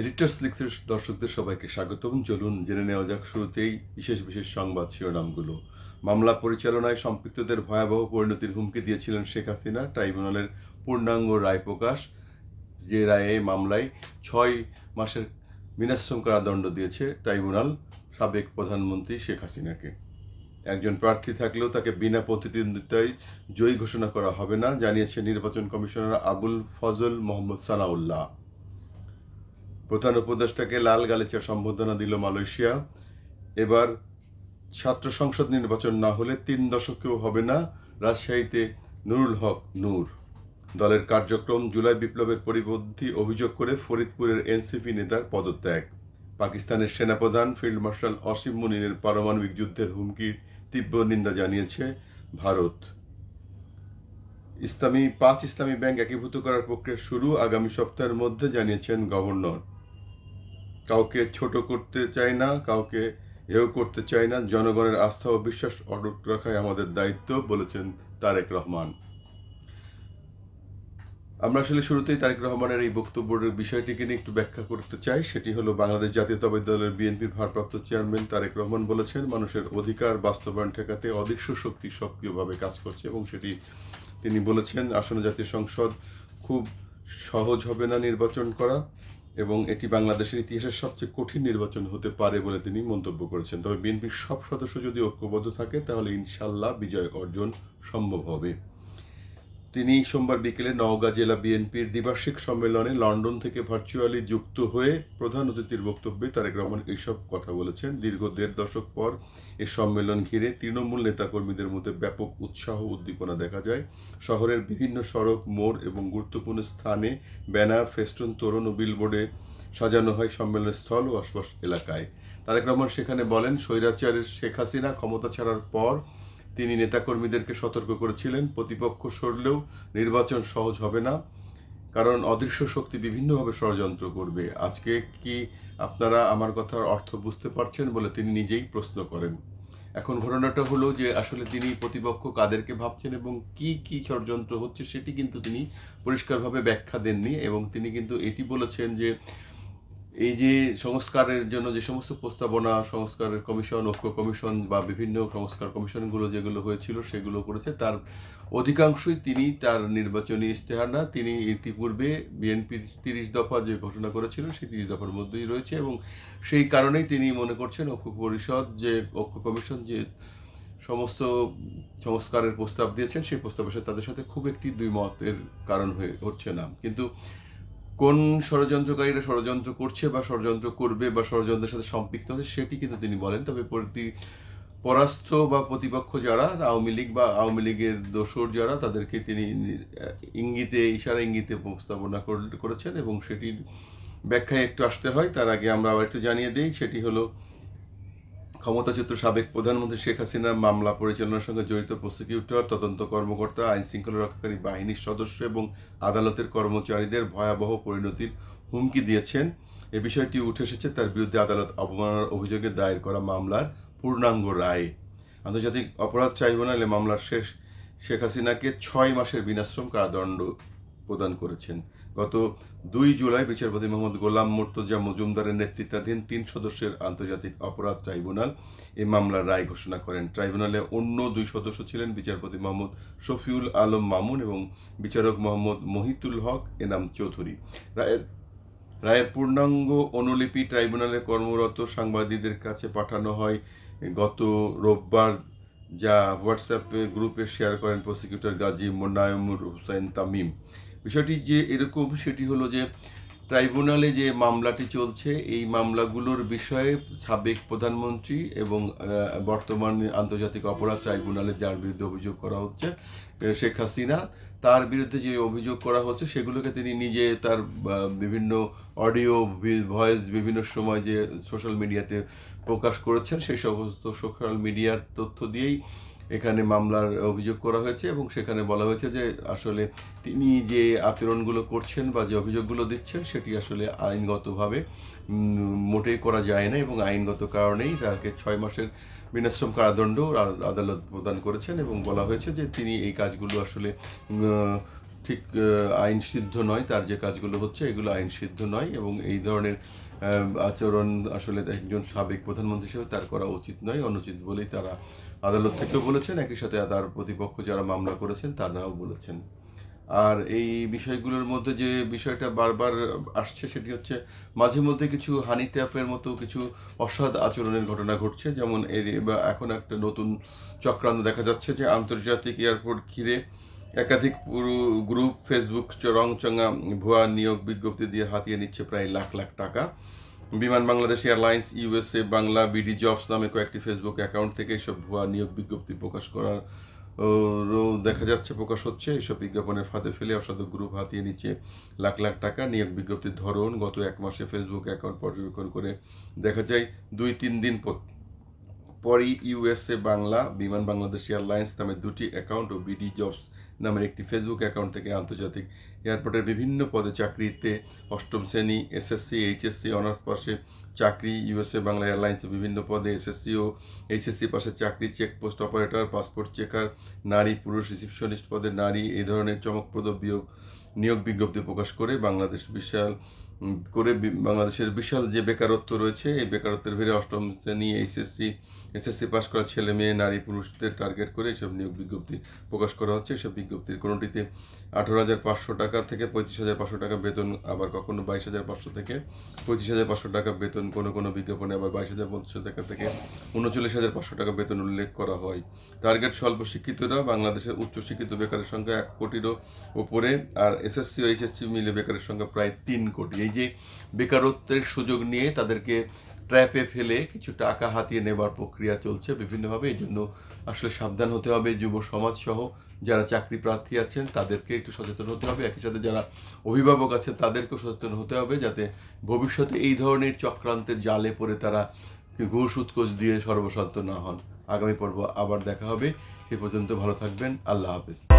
Editors লিক্সের দর্শকদের সবাইকে স্বাগতম। চলুন জেনে নেওয়া যাক শুরুতেই বিশেষ বিশেষ সংবাদ শিরোনামগুলো। মামলা পরিচালনায় সম্পৃক্তদের ভয়াবহ পরিণতির হুমকি দিয়েছিলেন শেখ হাসিনা। ট্রাইব্যুনালের পূর্ণাঙ্গ রায় প্রকাশ, যে রায়ে মামলায় ছয় মাসের বিনাশ্রম কারাদণ্ড দিয়েছে ট্রাইব্যুনাল সাবেক প্রধানমন্ত্রী শেখ হাসিনাকে। একজন প্রার্থী থাকলেও তাকে বিনা প্রতিদ্বন্দ্বিতায় জয়ী ঘোষণা করা হবে না, জানিয়েছে নির্বাচন কমিশনার আবুল ফজল মোহাম্মদ সানাউল্লাহ। প্রধান উপদেষ্টাকে লাল গালিচা সম্বোধনা দিল মালয়েশিয়া। এবার ছাত্র সংসদ নির্বাচন না হলে তিন দশকেও হবে না রাজশাহীতে নুরুল হক নূর। দলের কার্যক্রম জুলাই বিপ্লবের পরিপন্থী অভিযোগ করে ফরিদপুরের এনসিপি নেতার পদত্যাগ। পাকিস্তানের সেনাপ্রধান ফিল্ড মার্শাল অসীম মুনিনের পারমাণবিক যুদ্ধের হুমকির তীব্র নিন্দা জানিয়েছে ভারত। ইসলামী পাঁচ ইসলামী ব্যাংক একীভূত করার প্রক্রিয়া শুরু আগামী সপ্তাহের মধ্যে, জানিয়েছেন গভর্নর। কাউকে ছোট করতে চাই না, কাউকে এও করতে চাই না। জনগণের আস্থা ও বিশ্বাস অটুট রাখাই আমাদের দায়িত্ব, বলেছেন তারেক রহমান। আমরা আসলে শুরুতেই তারেক রহমানের এই বক্তব্যের বিষয়টিকে নিয়ে একটু ব্যাখ্যা করতে চাই। সেটি হলো, বাংলাদেশ জাতীয়তাবাদী দলের বিএনপির ভারপ্রাপ্ত চেয়ারম্যান তারেক রহমান বলেছেন, মানুষের অধিকার বাস্তবায়ন ঠেকাতে অদৃশ্য শক্তি সক্রিয়ভাবে কাজ করছে এবং সেটি তিনি বলেছেন, আসন্ন জাতীয় সংসদ খুব সহজ হবে না নির্বাচন করা। এবং এটি বাংলাদেশের ইতিহাসের সবচেয়ে কঠিন নির্বাচন হতে পারে বলে তিনি মন্তব্য করেছেন। তবে বিএনপির সব সদস্য যদি ঐক্যবদ্ধ থাকে, তাহলে ইনশাল্লাহ বিজয় অর্জন সম্ভব হবে। তিনি সোমবার বিকেলে নওগাঁ জেলা বিএনপির দ্বিবার্ষিক সম্মেলনে লন্ডন থেকে ভার্চুয়ালি যুক্ত হয়ে প্রধান অতিথির বক্তব্যে তারেক রহমান এইসব কথা বলেছেন। দীর্ঘ দেড় দশক পর এ সম্মেলন ঘিরে তৃণমূল নেতাকর্মীদের মধ্যে ব্যাপক উৎসাহ উদ্দীপনা দেখা যায়। শহরের বিভিন্ন সড়ক, মোড় এবং গুরুত্বপূর্ণ স্থানে ব্যানার, ফেস্টুন, তোরণ ও বিলবোর্ডে সাজানো হয় সম্মেলনের স্থল ও আশপাশ এলাকায়। তারেক রহমান সেখানে বলেন, স্বৈরাচারের শেখ হাসিনা ক্ষমতা ছাড়ার পর তিনি নেতাকর্মীদেরকে সতর্ক করেছিলেন। প্রতিপক্ষ সরলেও নির্বাচন সহজ হবে না, কারণ অদৃশ্য শক্তি বিভিন্নভাবে ষড়যন্ত্র করবে। আজকে কি আপনারা আমার কথার অর্থ বুঝতে পারছেন বলে তিনি নিজেই প্রশ্ন করেন। এখন ঘটনাটা হলো যে আসলে তিনি প্রতিপক্ষ কাদেরকে ভাবছেন এবং কি কি ষড়যন্ত্র হচ্ছে সেটি কিন্তু তিনি পরিষ্কারভাবে ব্যাখ্যা দেননি এবং তিনি কিন্তু এটি বলেছেন যে এই যে সংস্কারের জন্য যে সমস্ত প্রস্তাবনা, সংস্কারের কমিশন, ঐক্য কমিশন বা বিভিন্ন সংস্কার কমিশনগুলো যেগুলো হয়েছিল সেগুলো করেছে, তার অধিকাংশই তিনি তার নির্বাচনী ইস্তেহার না তিনি ইতিপূর্বে বিএনপির তিরিশ দফা যে ঘোষণা করেছিলেন সেই তিরিশ দফার মধ্যেই রয়েছে এবং সেই কারণেই তিনি মনে করছেন ঐক্য পরিষদ যে, ঐক্য কমিশন যে সমস্ত সংস্কারের প্রস্তাব দিয়েছেন, সেই প্রস্তাবের সাথে তাদের সাথে খুব একটি দুই মতের কারণ হয়ে উঠছে না। কিন্তু কোন ষড়যন্ত্রকারীরা ষড়যন্ত্র করছে বা ষড়যন্ত্র করবে বা ষড়যন্ত্রের সাথে সম্পৃক্ত হচ্ছে সেটি কিন্তু তিনি বলেন। তবে প্রতি পরাস্ত বা প্রতিপক্ষ যারা, আওয়ামী লীগ বা আওয়ামী লীগের দোসর যারা, তাদেরকে তিনি ইঙ্গিতে, ইশারা ইঙ্গিতে উপস্থাপনা কর- করেছেন এবং সেটির ব্যাখ্যায় একটু আসতে হয়। তার আগে আমরা আবার একটু জানিয়ে দিই, সেটি হলো ক্ষমতাচ্যুত সাবেক প্রধানমন্ত্রী শেখ হাসিনার মামলা পরিচালনার সঙ্গে জড়িত প্রসিকিউটর তদন্ত কর্মকর্তা আইন শৃঙ্খলা রক্ষাকারী বাহিনীর সদস্য এবং আদালতের কর্মচারীদের ভয়াবহ পরিণতির হুমকি দিয়েছেন। এ বিষয়টি উঠে এসেছে তার বিরুদ্ধে আদালত অবমাননার অভিযোগে দায়ের করা মামলার পূর্ণাঙ্গ রায়। আন্তর্জাতিক অপরাধ ট্রাইব্যুনালে মামলার শেষ শেখ হাসিনাকে ছয় মাসের বিনাশ্রম কারাদণ্ড প্রদান করেছেন। গত দুই জুলাই বিচারপতি মোহাম্মদ গোলাম মুর্তজা মজুমদারের নেতৃত্বাধীন তিন সদস্যের আন্তর্জাতিক অপরাধ ট্রাইব্যুনাল এই মামলার রায় ঘোষণা করেন। ট্রাইব্যুনালে অন্য দুই সদস্য ছিলেন বিচারপতি মোহাম্মদ শফিউল আলম মামুন এবং বিচারক মোহাম্মদ মহিতুল হক এনাম চৌধুরী। রায়ের রায়ের পূর্ণাঙ্গ অনুলিপি ট্রাইব্যুনালে কর্মরত সাংবাদিকদের কাছে পাঠানো হয়। গত রোববার যা হোয়াটসঅ্যাপে গ্রুপে শেয়ার করেন প্রসিকিউটর গাজী মোনায়মুর হুসাইন তামিম। বিষয়টি যে এরকম সেটি হলো যে ট্রাইব্যুনালে যে মামলাটি চলছে, এই মামলাগুলোর বিষয়ে সাবেক প্রধানমন্ত্রী এবং বর্তমান আন্তর্জাতিক অপরাধ ট্রাইব্যুনালে যার বিরুদ্ধে অভিযোগ করা হচ্ছে শেখ হাসিনা, তার বিরুদ্ধে যে অভিযোগ করা হচ্ছে সেগুলোকে তিনি নিজে তার বিভিন্ন অডিও ভয়েস বিভিন্ন সময় যে সোশ্যাল মিডিয়াতে প্রকাশ করেছেন, সেই সমস্ত সোশ্যাল মিডিয়ার তথ্য দিয়েই এখানে মামলার অভিযোগ করা হয়েছে এবং সেখানে বলা হয়েছে যে আসলে তিনি যে আচরণগুলো করছেন বা যে অভিযোগগুলো দিচ্ছেন সেটি আসলে আইনগতভাবে মোটেই করা যায় না এবং আইনগত কারণেই তাকে ছয় মাসের বিনাশ্রম কারাদণ্ড আদালত প্রদান করেছেন এবং বলা হয়েছে যে তিনি এই কাজগুলো আসলে ঠিক আইন সিদ্ধ নয়, তার যে কাজগুলো হচ্ছে এগুলো আইন সিদ্ধ নয় এবং এই ধরনের আচরণ আসলে একজন সাবেক প্রধানমন্ত্রী হিসেবে তার করা উচিত নয়, অনুচিত বলেই তারা আদালত থেকেও বলেছেন। একই সাথে তার প্রতিপক্ষ যারা মামলা করেছেন, তারাও বলেছেন। আর এই বিষয়গুলোর মধ্যে যে বিষয়টা বারবার আসছে সেটি হচ্ছে মাঝে মধ্যে কিছু হানি ট্যাপের মতো কিছু অসৎ আচরণের ঘটনা ঘটছে। যেমন এর এখন একটা নতুন চক্রান্ত দেখা যাচ্ছে যে আন্তর্জাতিক এয়ারপোর্ট ঘিরে একাধিক গ্রুপ, ফেসবুক রংচঙা ভুয়া নিয়োগ বিজ্ঞপ্তি দিয়ে হাতিয়ে নিচ্ছে প্রায় লাখ লাখ টাকা। Biman Bangladesh airlines, USA, Bangla, BD jobs নামে কয়েকটি ফেসবুক অ্যাকাউন্ট থেকে এসব ভুয়া নিয়োগ বিজ্ঞপ্তি প্রকাশ করার দেখা যাচ্ছে প্রকাশ হচ্ছে। এইসব বিজ্ঞাপনের ফাঁদে ফেলে অসাধু গ্রুপ হাতিয়ে নিচ্ছে লাখ লাখ টাকা নিয়োগ বিজ্ঞপ্তির ধরন। গত এক মাসে ফেসবুক অ্যাকাউন্ট পর্যবেক্ষণ করে দেখা যায় দুই তিন দিন পর পরই ইউএসএ, বাংলা, বিমান বাংলাদেশ এয়ারলাইন্স নামে দুটি অ্যাকাউন্ট ও বিডি জবস নামের একটি ফেসবুক অ্যাকাউন্ট থেকে আন্তর্জাতিক এয়ারপোর্টের বিভিন্ন পদে চাকরিতে অষ্টম শ্রেণি এসএসসি এইচএসসি অনার্স পাশে চাকরি ইউএসএ বাংলা এয়ারলাইন্সে বিভিন্ন পদে এসএসসি ও এইচএসসি পাশে চাকরি চেকপোস্ট অপারেটর পাসপোর্ট চেকার নারী, পুরুষ রিসিপশনিস্ট পদে নারী, এই ধরনের চমকপ্রদ বিয়োগ নিয়োগ বিজ্ঞপ্তি প্রকাশ করে বাংলাদেশ বিশাল করে বাংলাদেশের বিশাল যে বেকারত্ব রয়েছে, এই বেকারত্বের ভিড়ে অষ্টম শ্রেণি এইচএসসি এসএসসি পাশ করা ছেলে মেয়ে, নারী পুরুষদের টার্গেট করে এসব নিয়োগ বিজ্ঞপ্তি প্রকাশ করা হচ্ছে। এসব বিজ্ঞপ্তির কোনোটিতে আঠারো হাজার পাঁচশো টাকা থেকে পঁয়ত্রিশ হাজার পাঁচশো টাকা বেতন, আবার কখনো বাইশ হাজার পাঁচশো থেকে পঁচিশ হাজার পাঁচশো টাকা বেতন কোনো কোনো বিজ্ঞাপনে আবার বাইশ হাজার পঁচিশশো টাকা থেকে উনচল্লিশ হাজার পাঁচশো টাকা বেতন উল্লেখ করা হয়। টার্গেট স্বল্প শিক্ষিতরা বাংলাদেশের উচ্চশিক্ষিত বেকারের সংখ্যা এক কোটিরও ওপরে, আর এসএসসি ও এইচএসসি মিলে বেকারের সংখ্যা প্রায় তিন কোটি। এই যে বেকারত্বের সুযোগ নিয়ে তাদেরকে ট্র্যাপে ফেলে কিছু টাকা হাতিয়ে নেবার প্রক্রিয়া চলছে বিভিন্নভাবে, এই জন্য আসলে সাবধান হতে হবে যুব সমাজ সহ। যারা চাকরি প্রার্থী আছেন, তাদেরকে একটু সচেতন হতে হবে। একই সাথে যারা অভিভাবক আছেন, তাদেরকেও সচেতন হতে হবে যাতে ভবিষ্যতে এই ধরনের চক্রান্তের জালে পড়ে তারা ঘুষ, উৎকোচ দিয়ে সর্বশান্ত না হন। আগামী পর্ব আবার দেখা হবে। সে পর্যন্ত ভালো থাকবেন। আল্লাহ হাফেজ।